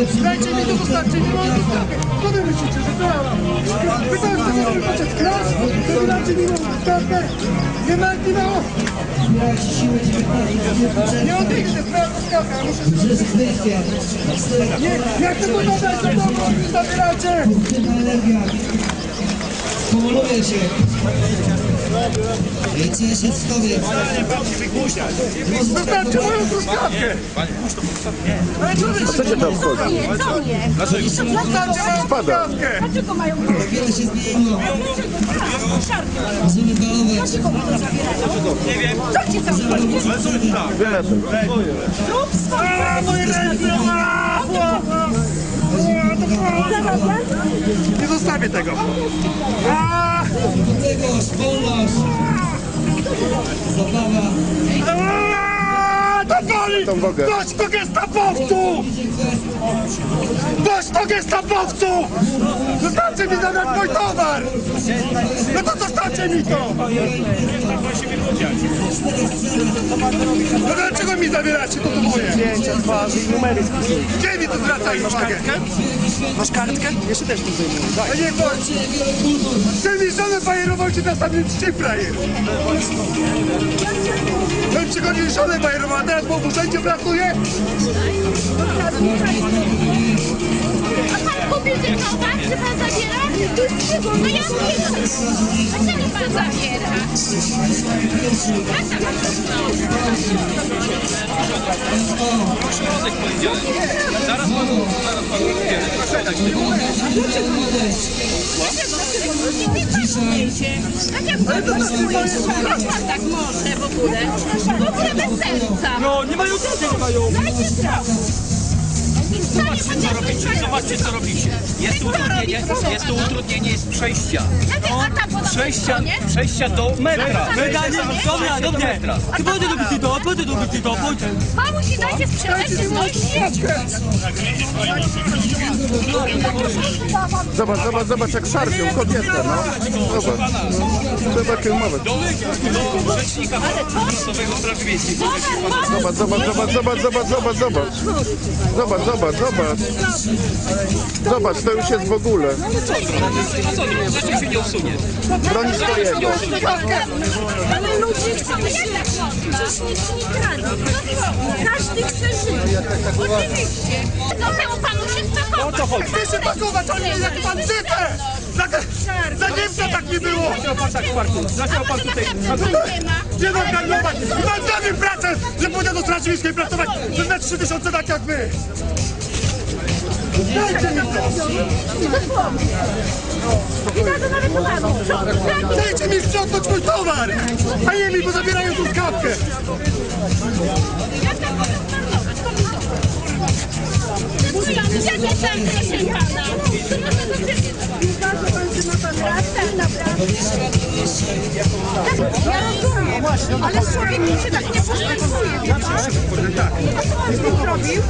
Dajcie mi to, zostawcie mi moją stawkę. Co wy myślicie, że to ja mam? To jeszcze możemy patrzeć klas? To wy dajcie mi moją stawkę. Nie martwi mało. Nie odejdę, moja stawka. Ja muszę Nie, jak to można dać do domu? Zabieracie. Pomoluję się. Wiecie, się wstawię. Zostawcie moją truskawkę. Ale co cię tam wchodzi? Nie, co nie? Zostawcie moją truskawkę. Dlaczego mają Wiele się zmieniło. Możemy balować. Dlaczego mi to zabierają? Nie wiem. Co ci tam chodzi? Rób swoje A, moje ręce! Nie zostawię tego. A, Tegoż, wolność. Zabawa. a, to boli! Tą nogę. Dość do gestapowców! Dość do gestapowców! Zostawcie mi zabrać mój towar! No to zostawcie mi to! No dlaczego mi zabieracie to to moje? Zdjęcia twarzy i numery Gdzie mi to zwracają uwagę? Masz kartkę? Jeszcze też tu zajmuję. Daj. A nie bądź! Chcę mi żonę bajerował ci na samym czci frajer! Bym przychodził żonę bajerową, a teraz po urzędzie brakuje? Ten towar, czy pan zabiera? No ja wiem. Dlaczego pan zabiera? A tam Jak pan tak może w ogóle? W ogóle bez serca. No, nie mają co, nie mają. Dajcie sprawę. Zobacz, co robicie. Zobaczcie co robicie. Jest utrudnienie, jest tu utrudnienie z przejścia. Przejścia, przejścia do metra. Dobra, do mnie. Ty pójdę do Bikido, pójdę do Bikido, pójdę. Mamu ci dajcie sprzedać mój Zobacz, zobacz, zobacz jak szarpią kobietę, no. Zobacz. Trzeba kiełmować. Do rzecznika miejscowego straży miejskiej. Zobacz, zobacz, zobacz, zobacz, zobacz, zobacz, zobacz. Zobacz, zobacz, zobacz. Zobacz, to już jest w ogóle. A co, rzecznik się nie usunie. Broni swojego. Ale ludzie chcą źle. Przecież nic nie kradną. Każdy chce żyć. Oczywiście. No temu panu się spakować. Chcę się pakować, ale nie jak bandytę! Za, za Niemca tak nie było! Dlaczego pan tak w parku? Dlaczego pan tutaj... Nie mam handlować! Mam pracę, że pójdę do Straży Miejskiej pracować za 3 tysiące tak jak wy! Dajcie mi to! Dajcie mi sprzątnąć mój towar! A nie mi, bo zabierają tu skawkę! To tam, proszę pana? Ja rozumiem, ale człowiek mi się tak nie postępuje, wie pan? A co pan z nim zrobił?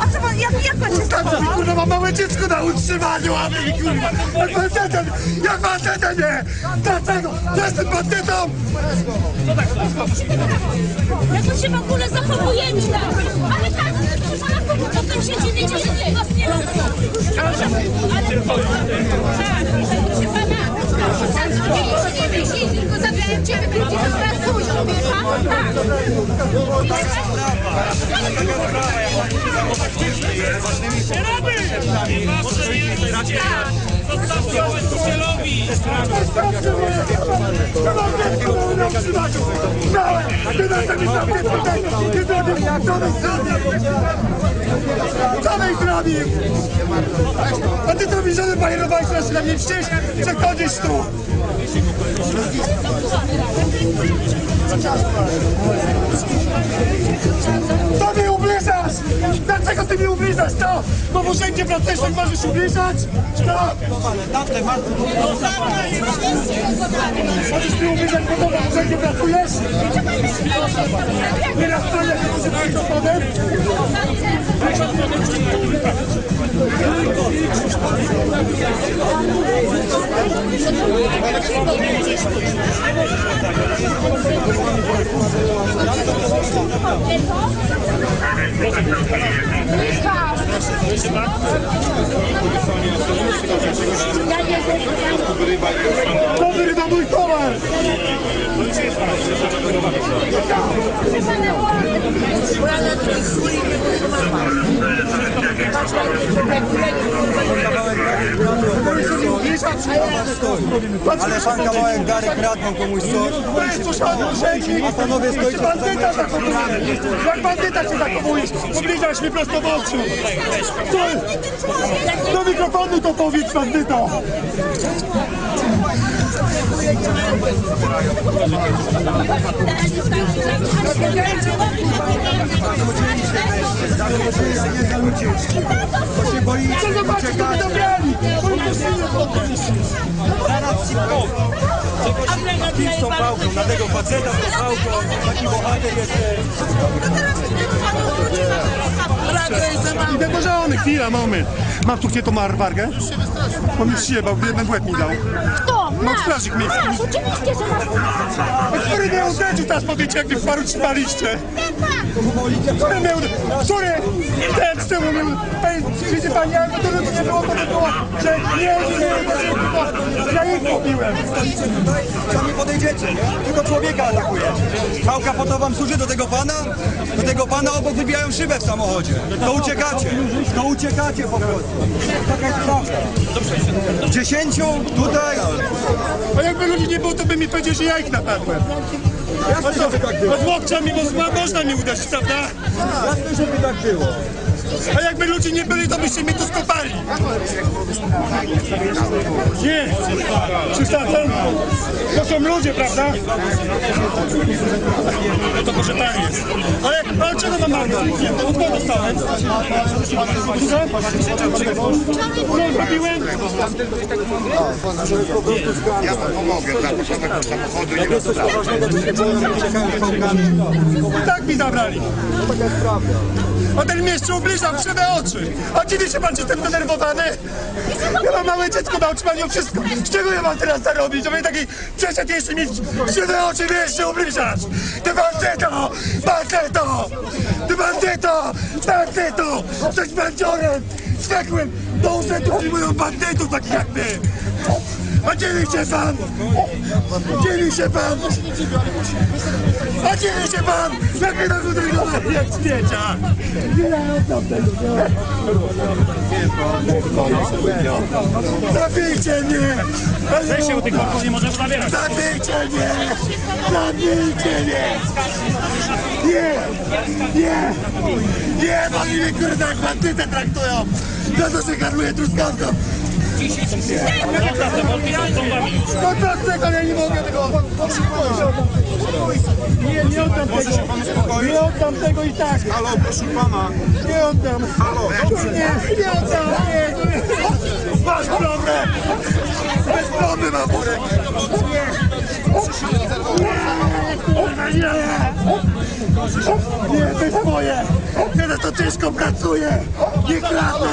A co pan, jak, jak pan się mi kurwa mam małe dziecko na utrzymaniu, a wy kurwa! Jak bandytem! Jak bandytem nie! Dlaczego? Jestem bandytą! Jak to się w ogóle zachowujecie? Ale tak, proszę pana, potem się dziwicie, że nie was nie. Ale tak, proszę pana. Tak, zrobiliście, nie myśli, tylko zabierają ciebie, tylko cię pracują, wie pan? Tak. Tym sam dziecko tego! Nie zrobił! Co byś zrobił? Co byś zrobił? A ty to mi żonę bajerowałeś raz na mnie wścież, że chodzisz tu! Co mi ubliżasz? Mi ubliżasz? Co? Bo w urzędzie pracujesz, możesz ubliżać? Co? Możesz mi ubliżać, bo to w urzędzie pracujesz? Nie raz pan jak muszę być mikrofonem? To wyrywa mój towar! Ale pan kawałek gary kradną komuś coś. A panowie stoicie Jak bandyta zachowujesz! Jak bandyta się zachowujesz! Ubliżasz mi prosto w oczy! Do mikrofonu to powiedz bandyto! To się boicie, Co zobaczysz, to by dobrali! z tą pałką, na tego faceta z tą pałką, taki bohater jesteś. Żony, chwila, moment. Mam tu gdzie to ma wargę? On już się bał, jeden łeb mi dał. Kto? No strażnik miejski. Masz, oczywiście, że masz. Który mnie uderzył teraz powiecie, jak mnie w paru trzymaliście? Który mnie uderzył? Który? Ten z tyłu mnie uderzył. Widzi pani, jakby to nie było, to by było, że nie, nie, nie, ja ich pobiłem. Sami podejdziecie, nie? Tylko człowieka atakujecie. Pałka po to wam służy do tego pana? Do tego pana obok wybijają szybę w samochodzie. To uciekacie, to uciekacie po prostu. Taka jest prawda. Dziesięciu tutaj, A jakby ludzi nie było, to by mi powiedział, że ja ich napadłem. jasne, żeby tak było. Od łokcia mi mo- można mi uderzyć, prawda? Jasne, żeby tak było. A jakby ludzi nie byli, to byście mnie tu skopali. Nie, przesadzam. To są ludzie, prawda? No to może tak jest. Ale, ale czego mam markę? To od kogo dostałem? Co? Co zrobiłem? Ja wam pomogę, zapraszamy do samochodu nie ma sprawy. Tak mi zabrali. A ten mnie jeszcze ubliżał w krzywe oczy. A dziwi się pan, że jestem denerwowany? Ja mam małe dziecko, ma utrzymanie wszystko. Z czego ja mam teraz zarobić? Żeby taki przeszedł jeszcze mieć krzywe oczy, mnie jeszcze ubliżasz. Ty bandyto! Bandyto! Ty bandyto! Bandyto! Jesteś bandziorem! Zwykłym! Do urzędu przyjmują bandytów takich jak ty! A dziwi się pan! Dziwi się pan! A dziwi się pan! Jak mnie tak uderzowali, jak śmiecia! Zabijcie mnie! Weź się u tych korków nie zabierać! Zabijcie mnie! Zabijcie mnie! Nie! Nie! Nie! Bo mnie kurde jak bandytę traktują! Za to się handluje truskawką! No to tego ja nie mogę tego! Nie, nie oddam tego! Nie oddam tego i tak! Halo, proszę pana. Nie oddam! Halo, dobrze. Nie, nie oddam! Nie! Masz plombę! Bez plomby mam worek! Nie! Nie! To jest moje! Na to ciężko pracuję! Nie kradnę!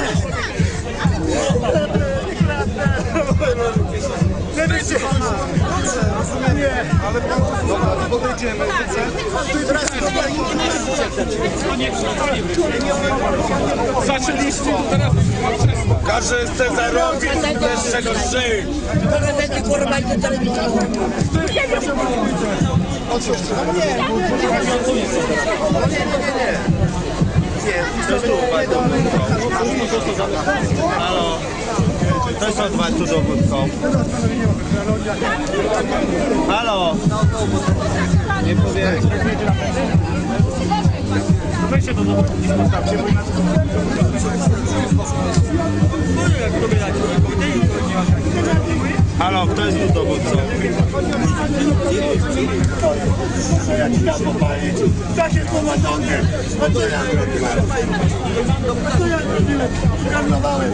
Nie! Ale Podejdziemy. Zaczęliście teraz... Każdy chce zarobić, chce z czegoś żyć. Też odwać tu dowódcą. Halo! Nie powiem. Weźcie do domu i postawcie, bo. Halo, kto jest tu dowódcą? Ja ci? Co ja zrobiłem? Прям навали.